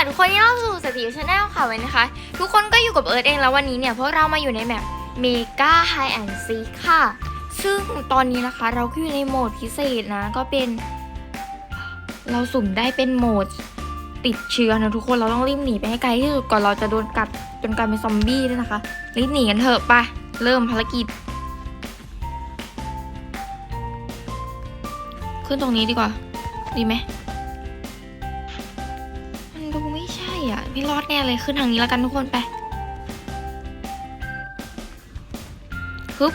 ค่ะทุกคนที่เข้าสู่สติชาแนลค่ะวันนะคะ ทุกคนก็อยู่กับเอิร์ธเองแล้ววันนี้เนี่ยพวกเรามาอยู่ในแมปเมกาไฮแอนด์ซีค่ะ ซึ่งตอนนี้นะคะเราก็อยู่ในโหมดพิเศษนะก็เป็น เราสุ่มได้เป็นโหมดติดเชื้อนะทุกคนเราต้องรีบหนีไปให้ไกลที่สุดก่อนเราจะโดนกัดจนกลายเป็นซอมบี้ด้วยนะคะรีบหนีกันเถอะไปเริ่มภารกิจ ขึ้นตรงนี้ดีกว่า ดีไหม รอดแน่เลยขึ้นทางนี้แล้วกันทุกคนไปฮึบ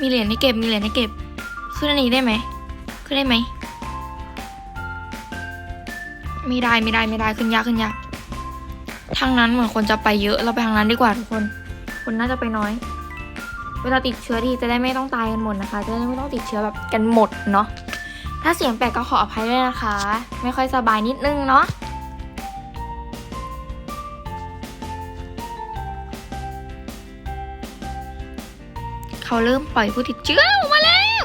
มีเหรียญให้เก็บมีเหรียญให้เก็บ ขึ้นอันนี้ได้ไหมขึ้นได้ไหมไม่ได้ไม่ได้ไม่ได้ขึ้นยากขึ้นยากทางนั้นเหมือนคนจะไปเยอะเราไปทางนั้นดีกว่าทุกคน คนน่าจะไปน้อย เวลาติดเชื้อที่จะได้ไม่ต้องตายกันหมดนะคะ จะได้ไม่ต้องติดเชื้อแบบกันหมดเนาะถ้าเสียงแปลกก็ขออภัยด้วยนะคะ ไม่ค่อยสบายนิดนึงเนาะ เขาเริ่มปล่อยผู้ติดเชื้อออกมาแล้ว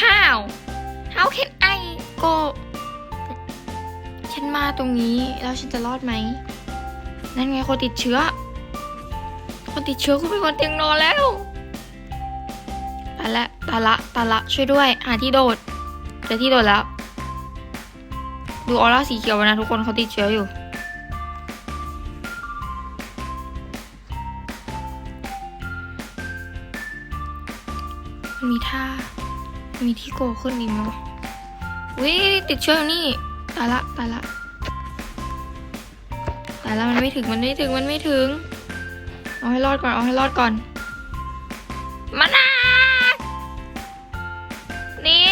How How can I go ฉันมาตรงนี้แล้วฉันจะรอดไหม นั่นไงคนติดเชื้อ คนติดเชื้อคุณเป็นคนเตียงนอนแล้วตาละตาละตาละช่วยด้วย หาที่โดดเจอที่โดดแล้ว ดูออร่าสีเขียวนะทุกคนเขาติดเชื้ออยู่ มีที่โกขึ้นอีกมั้ยวะวิติดเชื้ออยู่นี่ตายละตายละตายละมันไม่ถึงมันไม่ถึงมันไม่ถึง เอาให้รอดก่อนเอาให้รอดก่อนมานานี่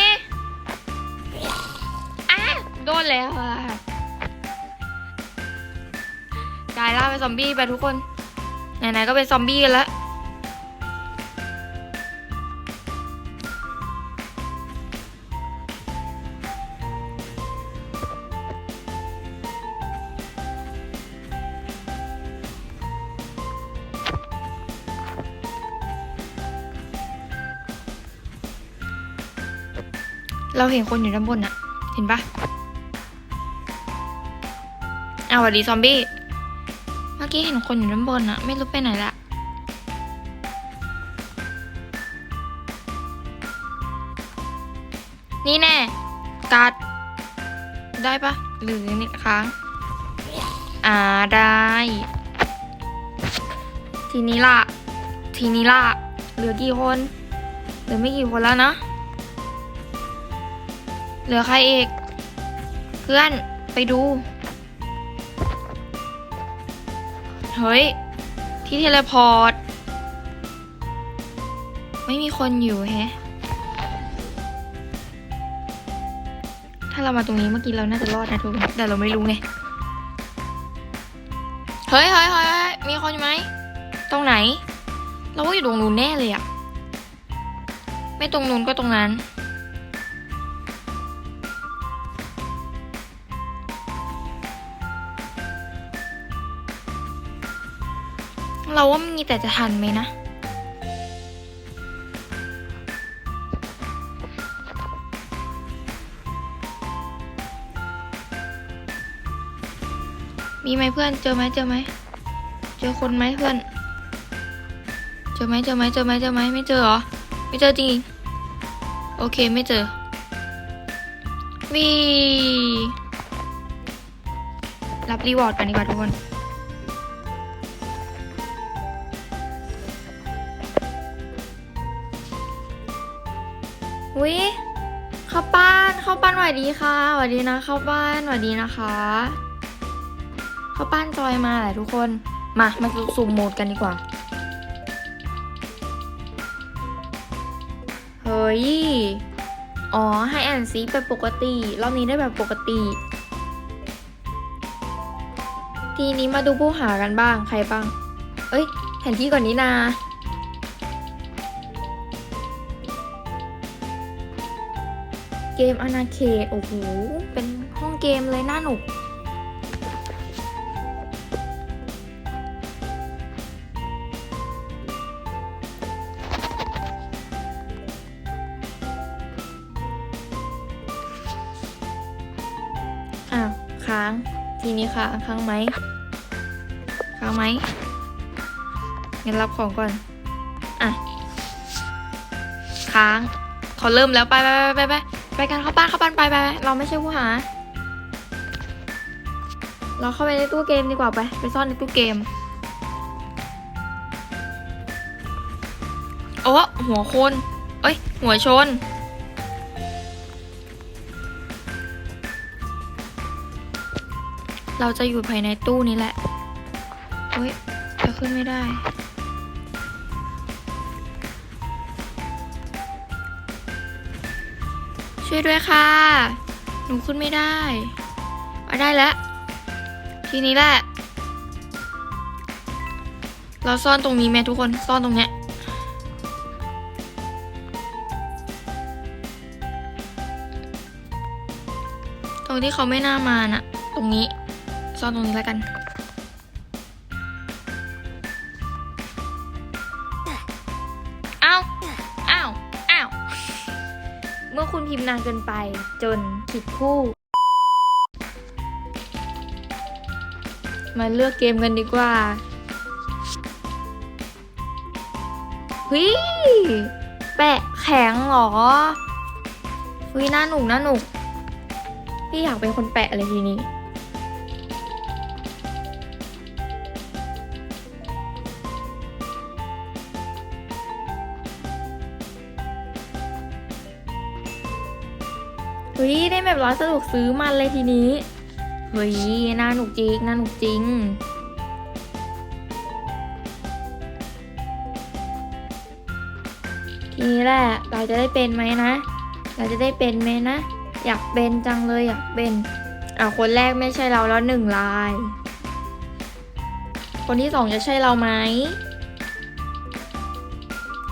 อะโดนแล้วอะกลายร่างเป็นซอมบี้ไปทุกคนไหนๆก็เป็นซอมบี้กันแล้ว เราเห็นคนอยู่ด้านบนอะเห็นปะเอาสวัสดีซอมบี้ เมื่อกี้เห็นคนอยู่ด้านบนอะไม่รู้ไปไหนละนี่แน่กัด ได้ปะหรือนี่ค้าง อ่าได้ ทีนี้ล่ะ ทีนี้ล่ะ เหลือกี่คน เหลือไม่กี่คนแล้วนะ เหลือใครอีก เพื่อนไปดู เฮ้ย ที่เทเลพอร์ต ไม่มีคนอยู่แฮะ ถ้าเรามาตรงนี้เมื่อกี้เราน่าจะรอดนะทุกคนแต่เราไม่รู้ไง เฮ้ยเฮ้ยเฮ้ยมีคนอยู่ไหม ตรงไหน เราว่าอยู่ตรงนู้นแน่เลยอะไม่ตรงนู้นก็ตรงนั้น เราว่ามีแต่จะทันไหมนะมีไหมเพื่อน เจอไหมเจอไหม เจอคนไหมเพื่อน เจอไหมเจอไหมเจอไหมเจอไหมไม่เจอเหรอ ไม่เจอจริงๆโอเคไม่เจอ วี รับรีวอร์ดกันดีกว่าทุกคน วิเข้าบ้านเข้าบ้านสวัสดีค่ะสวัสดีนะเข้าบ้านสวัสดีนะคะเข้าบ้านจอยมาแหละทุกคน มา มาสุ่มโหมดกันดีกว่า เฮ้ย อ๋อ ให้อ่านซีไปปกติ รอบนี้ได้แบบปกติ ทีนี้มาดูผู้หากันบ้าง ใครบ้าง เอ้ย แผนที่ก่อนนี้นา เกมอนาเขตโอ้โห เป็นห้องเกมเลยน่าหนุก อ้าว ค้าง ทีนี้ค่ะ ค้างไหม ค้างไหมงั้นรับของก่อน อะ ค้างขาเริ่มแล้ว ไปไปไปไป ไปกันเข้าบ้านเข้าบ้านไปไปไปเราไม่ใช่ผู้หา เราเข้าไปในตู้เกมดีกว่าไป ไปซ่อนในตู้เกม โอ้หัวคน เอ้ย หัวชน เราจะอยู่ภายในตู้นี้แหละเฮ้ยจะขึ้นไม่ได้ ช่วยด้วยค่ะ หนูขึ้นไม่ได้เอาได้แล้ว ทีนี้แหละ เราซ่อนตรงนี้ไหมทุกคน ซ่อนตรงเนี้ย ตรงที่เขาไม่น่ามาน่ะ ตรงนี้ ซ่อนตรงนี้แล้วกัน พิมพ์นานเกินไป จนผิดคู่ มาเลือกเกมกันดีกว่าเฮ้ยแปะแข็งเหรอเฮ้ยน่าหนุกน่าหนุก พี่อยากเป็นคนแปะเลยทีนี้ เฮ้ยได้แบบร้านสะดวกซื้อมันเลยทีนี้เฮ้ยน่าหนุกจริงน่าหนุกจริงทีนี้แหละเราจะได้เป็นไหมนะ เราจะได้เป็นไหมนะ อยากเป็นจังเลยอยากเป็นอะคนแรกไม่ใช่เราแล้วหนึ่งลาย คนที่สองจะใช่เราไหม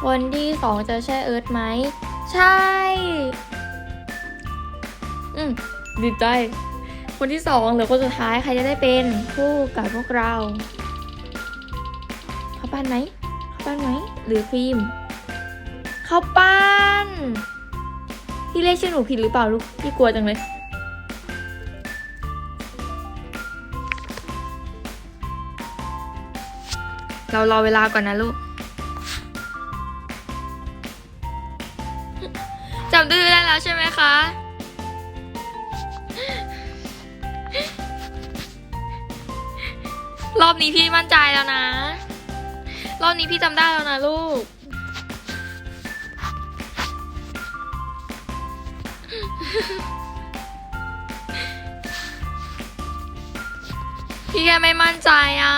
คนที่สองจะใช่เอิร์ธไหม ใช่ อืมดีใจ คนที่สองหรือคนสุดท้ายใครจะได้เป็นคู่กับพวกเราเข้าบ้นไหมเข้าบ้นไหมหรือครีมเข้าบ้นพี่เรียกชื่อหนูผิดหรือเปล่าลูกพี่กลัวจังเลยเรารอเวลาก่อนนะลูกจำดื้อได้แล้วใช่ไหมคะ อบนี้พี่มั่นใจแล้วนะ รอบนี้พี่จำได้แล้วนะลูก พี่แค่ไม่มั่นใจอะ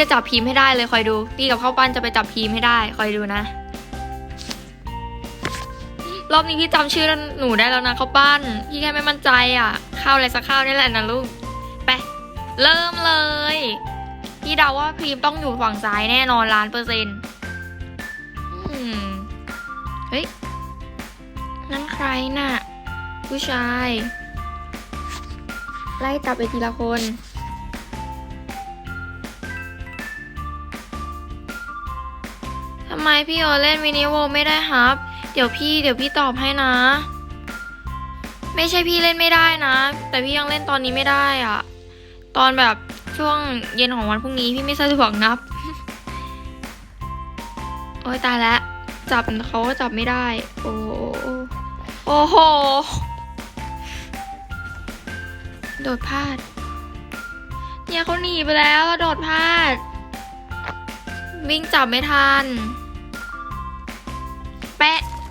จะจับพีมให้ได้เลยคอยดูพี่กับข้าวปั้นจะไปจับพีมให้ได้คอยดูนะ รอบนี้พี่จำชื่อหนูได้แล้วนะข้าวปั้น พี่แค่ไม่มั่นใจอะ ข้าวอะไรสักข้าวนี่แหละนะลูก ไป เริ่มเลย พี่เดาว่าพีมต้องอยู่ฝั่งซ้ายแน่นอนล้านเปอร์เซ็นต์เฮ้ย นั่นใครน่ะ ผู้ชาย ไล่จับไปทีละคน ไมพี่โอเล่นมินิโวไม่ได้ครับ เดี๋ยวพี่เดี๋ยวพี่ตอบให้นะ ไม่ใช่พี่เล่นไม่ได้นะ แต่พี่ยังเล่นตอนนี้ไม่ได้อะตอนแบบช่วงเย็นของวันพรุ่งนี้พี่ไม่สะดวกนับ โอ้ยตายแล้วจับเขาก็จับไม่ได้ โอ้โอ้โห โดดพลาด เนี่ยเขาหนีไปแล้วโดดพลาด วิ่งจับไม่ทัน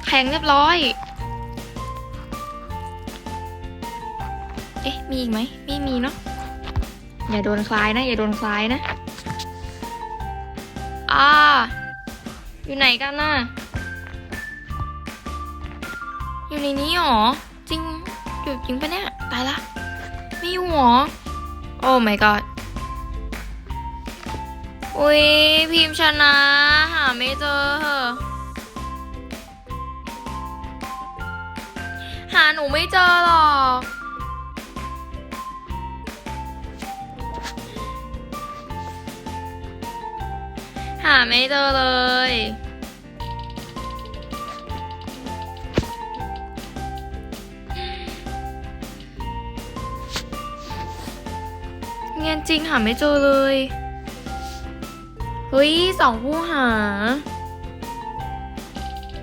แข็งเรียบร้อย เอ๊ะ มีอีกไหม ไม่มีเนาะ อย่าโดนคลายนะ อย่าโดนคลายนะ อ่า อยู่ไหนกันน่ะ อยู่ในนี้หรอ จริง อยู่จริงปะเนี่ย ตายละ ไม่อยู่หรอ โอ้ my god อุ้ยพิมพ์ชนะ หาไม่เจอหา หนูไม่เจอหรอก หาไม่เจอเลยเงียนจริงหาไม่เจอเลย เฮ้ยสองผู้หา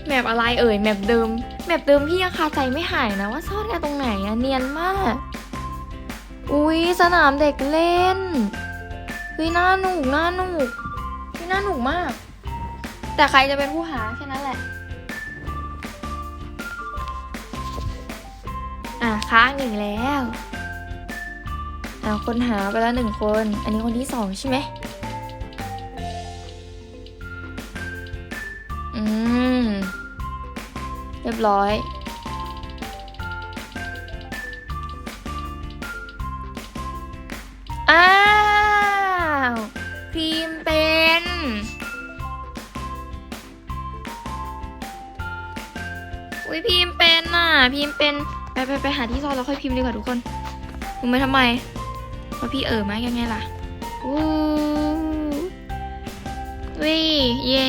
แมปอะไรเอ่ย แมปเดิม แมปเดิมพี่ยังคาใจไม่หายนะว่าซ่อนกันตรงไหนอะเนียนมาก อุ้ยสนามเด็กเล่นเฮ้ยน่าหนุกน่าหนุกเฮ้ยน่าหนุกมาก แต่ใครจะเป็นผู้หาแค่นั้นแหละ อะค้างอีกแล้วอะคนหาไปแล้วหนึ่งคน อันนี้คนที่สองใช่ไหม ยบร้อย อ้าว พิมเป็น อุ้ยพิมเป็นน่ะ พิมเป็น ไปไปไปหาที่ซ่อนแล้วค่อยพิมพ์ดีกว่าทุกคนรู้ไหมทำไมเพราะพี่เออมากยังไงล่ะ อู้วิเย่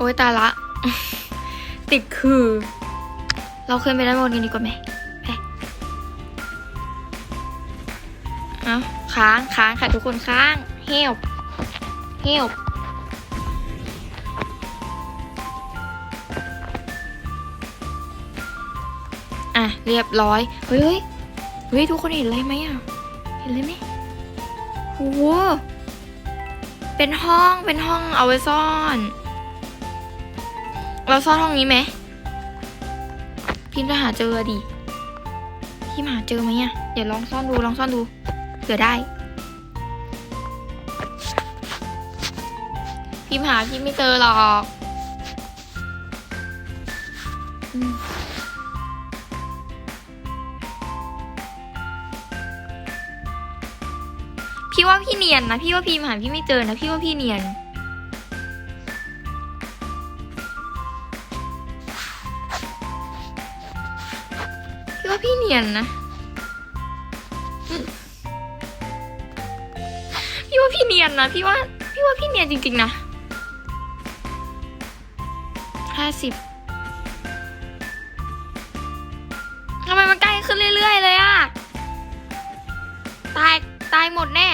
โอ้ยตายละ ติดคือ เราเคยไปได้หมดกันดีกว่าไหมไปเอาค้างค้างค่ะทุกคนค้างเฮลเฮลอะ เรียบร้อย เฮ้ยเฮ้ยเฮ้ยทุกคนเห็นอะไรไหมอะ เห็นเลยไหมโอ้โหเป็นห้องเป็นห้องเอาไว้ซ่อน เราซ่อนห้องนี้ไหม พิมพ์จะหาเจอดิ พิมพ์หาเจอไหมอะเดี๋ยวลองซ่อนดูลองซ่อนดูเผื่อได้ พิมพ์หาพิมพ์ไม่เจอหรอกพี่ว่าพี่เนียนนะพี่ว่าพิมหาพี่ไม่เจอนะพี่ว่าพี่เนียน ว่าพี่เนียนนะ พี่ว่าพี่เนียนนะ พี่ว่า พี่ว่าพี่เนียนจริง ๆ นะห้าสิบทำไมมันใกล้ขึ้นเรื่อย ๆ เลยอะตาย ตายหมดแน่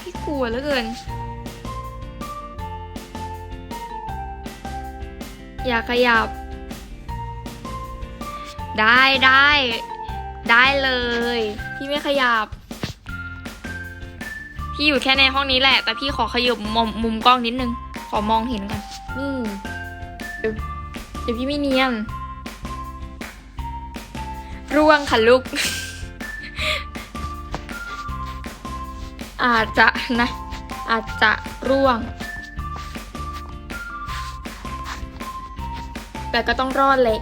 พี่กลัวเหลือเกิน ขยับ ได้ได้ ได้เลย พี่ไม่ขยับ พี่อยู่แค่ในห้องนี้แหละ แต่พี่ขอขยับมุมมุมกล้องนิดนึง ขอมองเห็นก่อนนี่เดี๋ยวเดี๋ยวพี่ไม่เนียนร่วงค่ะลูก อาจจะนะ อาจจะร่วง แต่ก็ต้องรอดเลย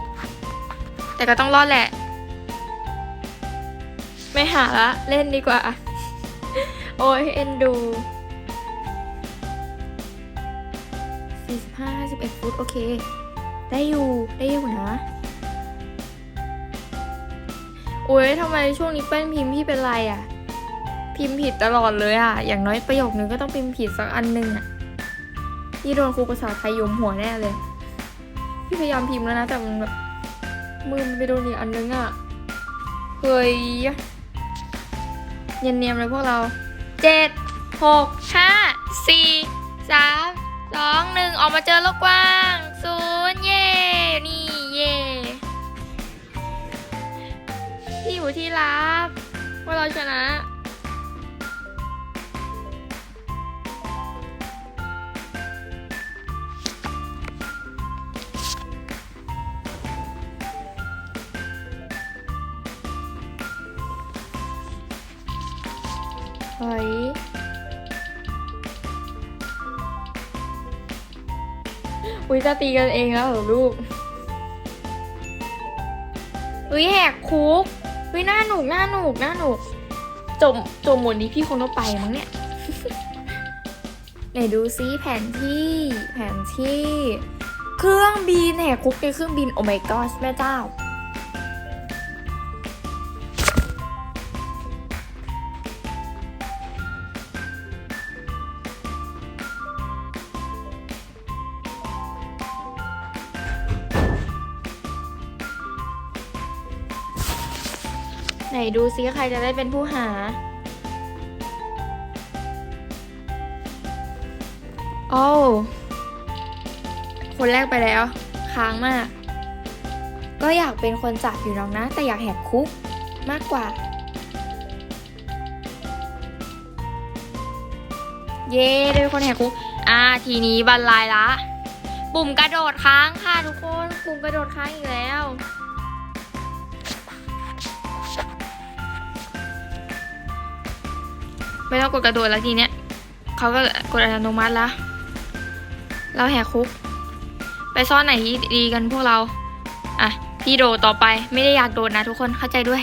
แต่ก็ต้องรอดแหละ ไม่หาละเล่นดีกว่า โอ้ยเอ็นดูสี่สิบห้าสิบเอ็ดฟุตโอเค ได้อยู่ ได้อยู่นะโอ้ยทำไมช่วงนี้เป้นพิมพ์พี่เป็นไรอะ พิมพ์ผิดตลอดเลยอะ อย่างน้อยประโยคนึงก็ต้องพิมพ์ผิดสักอันหนึงอะพี่โดนครูภาษาไทยยมหัวแน่เลย พี่พยายามพิมพ์แล้วนะ แต่มันแบบมือมันไปโดนอีกอันนึงอะเฮ้ยเนียนๆเลยพวกเราเจ็ดหกห้าสี่สามสองหนึ่งออกมาเจอโลกกว้างศูนย์เย่นี่เย่พี่อยู่ที่รับว่าเราชนะ เฮ้ยอุ้ยจะตีกันเองแล้วเหรอลูก อุ้ยแหกคุกเฮ้ยหน้าหนุกหน้าหนุกหน้าหนุกจมจมหมดนี้พี่คงต้องไปมั้งเนี่ย ไหนดูซิแผนที่ แผนที่ เครื่องบินแหกคุกในเครื่องบินโอ my god แม่เจ้า นดูซิใครจะได้เป็นผู้หา โอ้วคนแรกไปแล้วค้างมาก ก็อยากเป็นคนจับอยู่หรอกนะ แต่อยากแหกคุกมากกว่า เย้ได้เป็นคนแหกคุก อ่า ทีนี้บรรลัยละ ปุ่มกระโดดค้างค่ะทุกคน ปุ่มกระโดดค้างอีกแล้ว ไม่ต้องกดกระโดดแล้วทีเนี้ยเขาก็กดอัตโนมัติแล้วเราแหกคุก ไปซ่อนไหนที่ดีกันพวกเรา อะ พี่โดดต่อไปไม่ได้อยากโดดนะทุกคนเข้าใจด้วย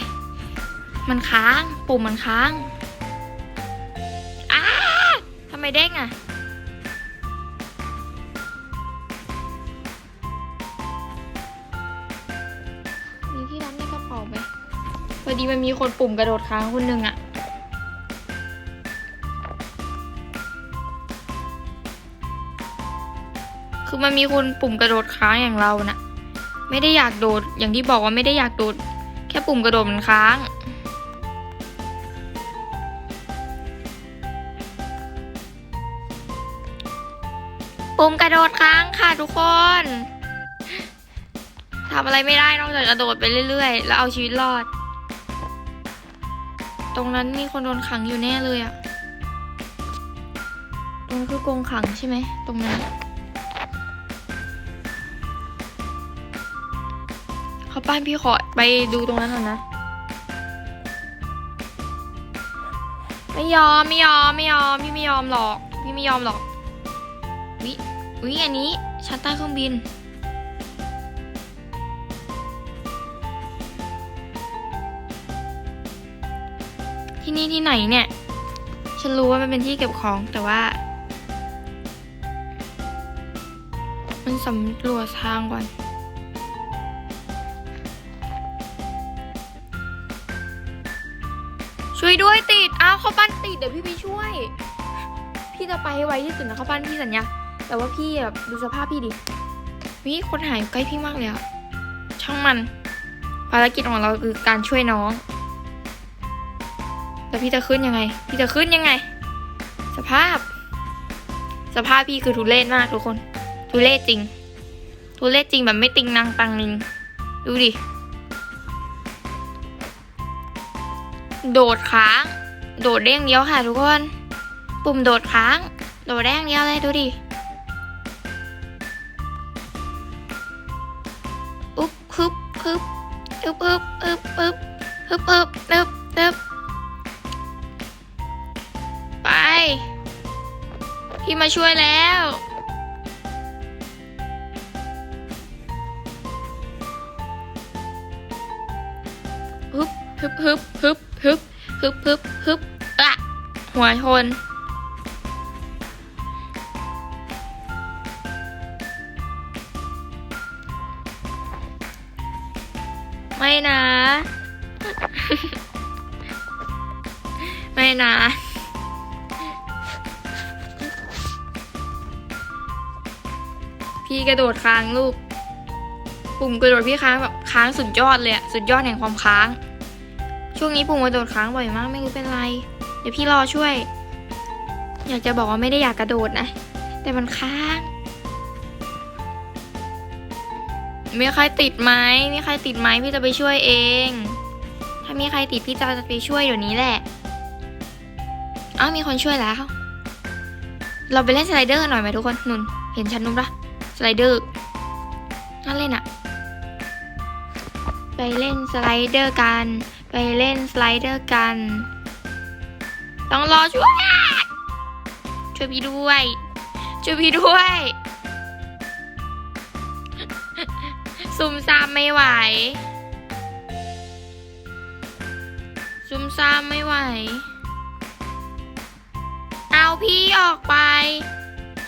มันค้างปุ่มมันค้างอ้าทำไมเด้งอะมีที่รับในกระเป๋าไหมพอดีมันมีคนปุ่มกระโดดค้างคนหนึ่งอะ คือมันมีคนปุ่มกระโดดค้างอย่างเรานะ่ะ ไม่ได้อยากโดด อย่างที่บอกว่าไม่ได้อยากโดด แค่ปุ่มกระโดดมันค้าง ปุ่มกระโดดค้างค่ะทุกคนทำอะไรไม่ได้นอกจากกระโดดไปเรื่อยๆ แล้วเอาชีวิตรอด ตรงนั้นมีคนโดนขังอยู่แน่เลยอะตรงนั้นคือกรงขังใช่ไหมตรงนั้น เขาป้านพี่ขอไปดูตรงนั้นหน่อยนะ ไม่ยอมไม่ยอมไม่ยอมพี่ไม่ยอมหรอก พี่ไม่ยอมหรอก วิวิอันนี้ชั้นใต้เครื่องบิน ที่นี่ที่ไหนเนี่ย ฉันรู้ว่ามันเป็นที่เก็บของแต่ว่า มันสำรวจทางก่อน ช่วยด้วยติด อ้าวเข้าบ้านติดเดี๋ยวพี่ไปช่วย พี่จะไปให้ไวที่สุดนะเข้าบ้านพี่สัญญา แต่ว่าพี่แบบดูสภาพพี่ดิวิคนหายใกล้พี่มากเลยอะช่างมัน ภารกิจของเราคือการช่วยน้อง แต่พี่จะขึ้นยังไง พี่จะขึ้นยังไง สภาพ สภาพพี่คือทุเรศมากทุกคน ทุเรศจริง ทุเรศจริงแบบไม่ติงนางตังนิงดูดิ โดดค้าง โดดเด้งเดียวค่ะทุกคน ปุ่มโดดค้าง โดดแดงเดียวเลยดูดิอุ๊บฮึบฮึบอึบอึบอึบอึบฮึบอึบอึบอึบไป พี่มาช่วยแล้วฮึบฮึบฮึบ ฮึบฮึบฮึบอะหัวชนไม่นะ ไม่นะ พี่กระโดดค้างลูก ปุ่มกระโดดพี่ค้างแบบค้างสุดยอดเลยอะสุดยอดแห่งความค้าง ช่วงนี้ปุ่มกระโดดค้างบ่อยมากไม่รู้เป็นไร เดี๋ยวพี่รอช่วย อยากจะบอกว่าไม่ได้อยากกระโดดนะ แต่มันค้างมีใครติดไหมมีใครติดไหมพี่จะไปช่วยเอง ถ้ามีใครติดพี่จะไปช่วยเดี๋ยวนี้แหละ อ้าวมีคนช่วยแล้ว เราไปเล่นสไลเดอร์กันหน่อยไหมทุกคนนุนเห็นฉันนุ่นปะสไลเดอร์น่าเล่นอะไปเล่นสไลเดอร์กัน ไปเล่นสไลเดอร์กัน ต้องรอช่วย ช่วยพี่ด้วย ช่วยพี่ด้วย ซุ่มซ่ามไม่ไหวซ่ามไม่ไหว เอาพี่ออกไป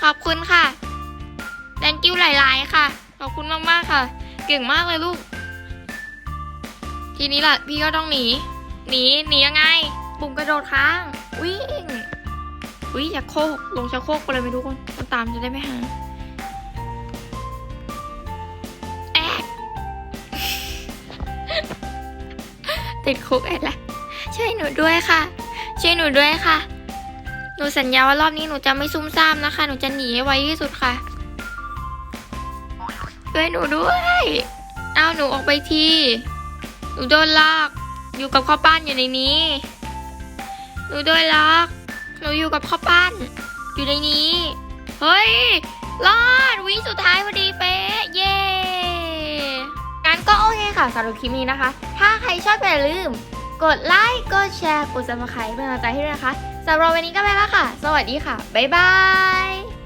ขอบคุณค่ะ thank you หลาย ๆ ค่ะ ขอบคุณมาก ๆ ค่ะ เก่งมากเลยลูก ทีนี้ล่ะพี่ก็ต้องหนี หนีหนียังไง ปุ่มกระโดดค้าง วิ่งวิ่งชักโคกลงชักโคกไปเลยไปทุกคนมันตามจะได้ไม่หาแอกติดคุกไอ้ละช่วยหนูด้วยค่ะ ช่วยหนูด้วยค่ะ หนูสัญญาว่ารอบนี้หนูจะไม่ซุ่มซ่ามนะคะ หนูจะหนีให้ไวที่สุดค่ะ ช่วยหนูด้วย เอาหนูออกไปที หนูโดนลอกอยู่กับข้าวปั้นอยู่ในนี้ หนูโดนล็อกหนูอยู่กับข้าวปั้น อยู่ในนี้ เฮ้ย รอดวิสุดท้ายพอดีเป๊ะ เย้งั้นก็โอเคค่ะสำหรับคลิปนี้นะคะ ถ้าใครชอบอย่าลืม กดไลค์ กดแชร์ กด subscribe เป็นกำลังใจให้ด้วยนะคะสำหรับวันนี้ก็ไปแล้วค่ะ สวัสดีค่ะ บ๊ายบาย